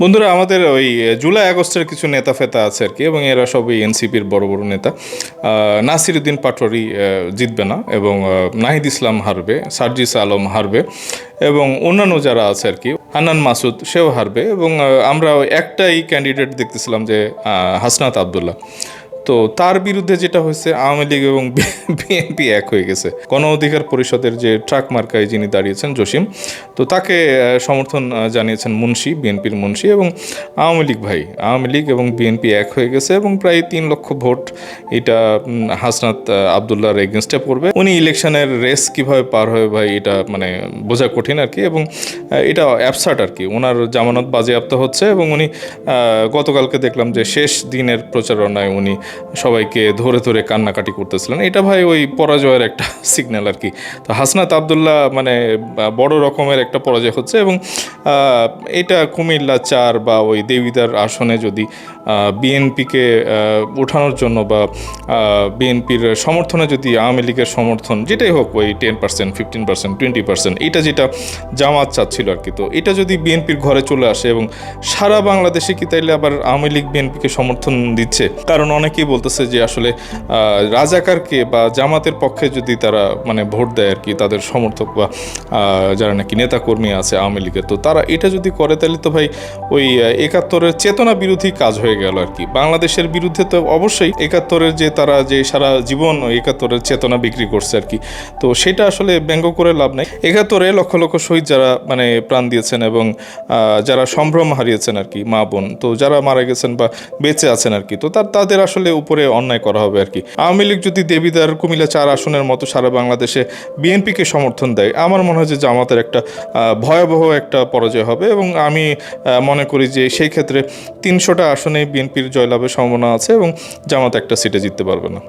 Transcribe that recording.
বন্ধুরা আমাদের ওই জুলাই আগস্টের কিছু নেতা ফেতা আছে আর কি এবং এরা সবই এনসিপির বড় বড় নেতা। নাসির উদ্দিন পাটোয়ারি আহ, জিতবে না এবং নাহিদ ইসলাম হারবে সার্জিস আলম হারবে এবং অন্যান্য যারা আছে আর কি হান্নান মাসুদ সেও হারবে এবং আমরা একটাই ক্যান্ডিডেট দেখতেছিলাম যে হাসনাত আবদুল্লাহ। তো তার বিরুদ্ধে যেটা হয়েছে, আওয়ামী লীগ এবং বিএনপি এক হয়ে গেছে। গণ অধিকার পরিষদের যে ট্রাক মার্কায় যিনি দাঁড়িয়েছেন, জসিম, তো তাকে সমর্থন জানিয়েছেন মুন্সি, বিএনপির মুন্সি এবং আওয়ামী লীগ ভাই। আওয়ামী লীগ এবং বিএনপি এক হয়ে গেছে এবং প্রায় তিন লক্ষ ভোট এটা হাসনাত আবদুল্লাহর এগেনস্টে পড়বে। উনি ইলেকশনের রেস কীভাবে পার হবে ভাই, এটা মানে বোঝা কঠিন আর কি এবং এটা অ্যাবসার্ট আর কি। ওনার জামানত বাজেয়াপ্ত হচ্ছে এবং উনি গতকালকে দেখলাম যে শেষ দিনের প্রচারণায় উনি সবাইকে ধরে ধরে কান্নাকাটি করতেছিলেন। এটা ভাই ওই পরাজয়ের একটা সিগন্যাল আর কি। তো হাসনাত আবদুল্লাহ মানে বড় রকমের একটা পরাজয় হচ্ছে এবং এটা কুমিল্লা চার বা ওই দেবিদার আসনে যদি বিএনপিকে ওঠানোর জন্য বা বিএনপির সমর্থনে যদি আওয়ামী লীগের সমর্থন, যেটাই হোক ওই ten percent fifteen percent twenty percent এটা যেটা জামাত চাচ্ছিল আর কি তো এটা যদি বিএনপির ঘরে চলে আসে এবং সারা বাংলাদেশে কি তাইলে আবার আওয়ামী লীগ বিএনপিকে সমর্থন দিচ্ছে? কারণ অনেকেই বলতেছে যে আসলে রাজাকারকে বা জামাতের পক্ষে যদি তারা মানে ভোট দেয় আর কি তাদের সমর্থক বা যারা নাকি নেতাকর্মী আছে আওয়ামী লীগের, তো তারা এটা যদি করে, তাহলে তো ভাই ওই একাত্তরের চেতনা বিরোধী কাজ হয়ে গেল আর কি। বাংলাদেশের বিরুদ্ধে তো অবশ্যই একাত্তরের যে তারা যে সারা জীবন একাত্তরের চেতনা বিক্রি করছে আর কি। তো সেটা আসলে ব্যঙ্গ করে লাভ নাই। একাত্তরে লক্ষ লক্ষ শহীদ যারা মানে প্রাণ দিয়েছেন এবং যারা সম্ভ্রম হারিয়েছেন আর কি, মা বোন, তো যারা মারা গেছেন বা বেঁচে আছেন আর কি, তো তার, তাদের আসলে উপরে অন্যায় করা হবে আর কি। আওয়ামী লীগ যদি দেবিদার কুমিল্লা চার আসনের মতো সারা বাংলাদেশে বিএনপিকে সমর্থন দেয়, আমার মনে হয় যে জামাতের একটা ভয়াবহ একটা পরাজয় হবে এবং আমি মনে করি যে সেই ক্ষেত্রে তিনশোটা আসনে বিএনপির জয়লাভের সম্ভাবনা আছে এবং জামাত একটা সিটে জিততে পারবে না।